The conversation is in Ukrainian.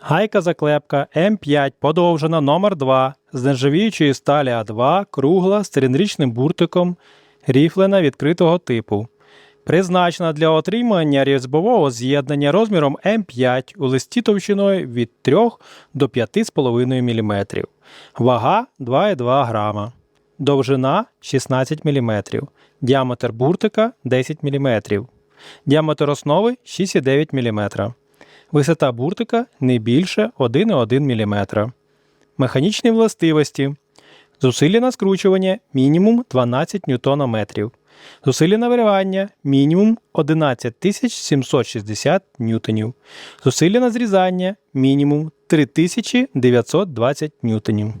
Гайка заклепка М5 подовжена номер 2 з нержавіючої сталі А2, кругла з циліндричним буртиком, ріфлена відкритого типу. Призначена для отримання різьбового з'єднання розміром М5 у листі товщиною від 3 до 5,5 мм. Вага 2,2 грама. Довжина 16 мм. Діаметр буртика 10 мм. Діаметр основи 6,9 мм. Висота буртика не більше 1,1 мм. Механічні властивості. Зусилля на скручування мінімум 12 Нм. Зусилля на виривання мінімум 11 760 ньютонів. Зусилля на зрізання мінімум 3920 ньютонів.